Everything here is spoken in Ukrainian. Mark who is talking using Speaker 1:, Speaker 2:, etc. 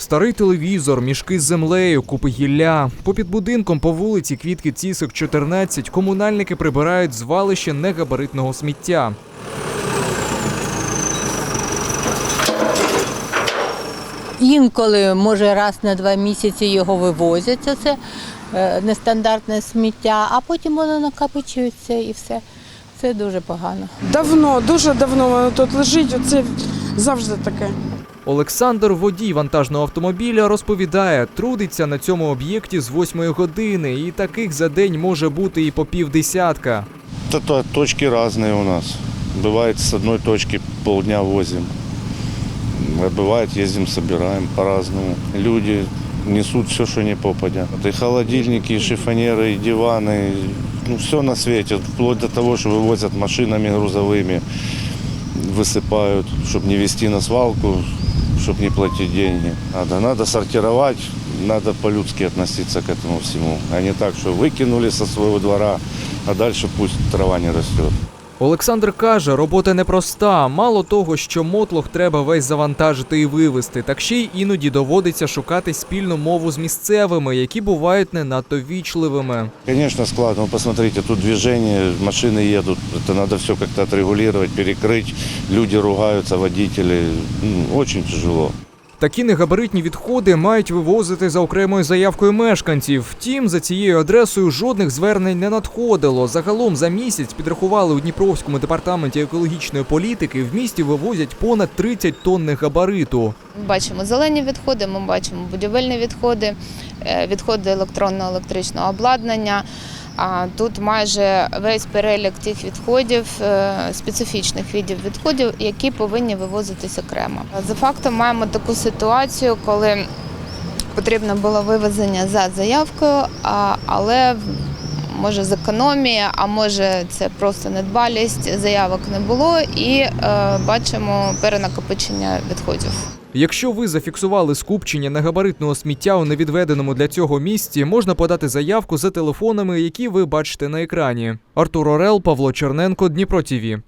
Speaker 1: Старий телевізор, мішки з землею, купи гілля. Попід будинком по вулиці Квітки Цісик 14 комунальники прибирають звалище негабаритного сміття.
Speaker 2: Інколи, може, раз на два місяці його вивозять, це е, нестандартне сміття, а потім воно накопичується і все. Це дуже погано.
Speaker 3: Давно, дуже давно воно тут лежить. Оце завжди таке.
Speaker 1: Олександр, водій вантажного автомобіля, розповідає, трудиться на цьому об'єкті з 8 години, і таких за день може бути і по півдесятка.
Speaker 4: Да то точки разные у нас. Бывает с одной точки полдня возим. А бывает ездим, собираем по-разному. Люди несут все, что не попадя. Вот И холодильники, и шифонеры, и диваны, ну все на свете, вплоть до того, что вывозят машинами грузовыми, высыпают, чтобы не везти на свалку, чтобы не платить деньги. Надо, надо сортировать, надо по-людски относиться к этому всему, а не так, что выкинули со своего двора, а дальше пусть трава не растет.
Speaker 1: Олександр каже, робота непроста. Мало того, що мотлох треба весь завантажити і вивезти, так ще й іноді доводиться шукати спільну мову з місцевими, які бувають не надто вічливими.
Speaker 4: Конечно, складно. Вот Посмотрите, тут движение, машины едут. Это надо все как-то отрегулировать, перекрыть. Люди ругаются, водители. Ну, Очень тяжело.
Speaker 1: Такі негабаритні відходи мають вивозити за окремою заявкою мешканців. Втім, за цією адресою жодних звернень не надходило. Загалом за місяць підрахували у Дніпровському департаменті екологічної політики. В місті вивозять понад 30 тонн негабариту.
Speaker 5: Ми бачимо зелені відходи, ми бачимо будівельні відходи, е, відходи електронного електричного обладнання. А тут майже весь перелік тих відходів, е, специфічних видів відходів, які повинні вивозитися окремо. За фактом маємо таку ситуацію, коли потрібно було вивезення за заявкою, але може з економії, а може це просто недбалість, заявок не було і е, бачимо перенакопичення відходів.
Speaker 1: Якщо ви зафіксували скупчення негабаритного сміття у невідведеному для цього місці, можна подати заявку за телефонами, які ви бачите на екрані. Артур Орел, Павло Черненко, Дніпро ТІВІ.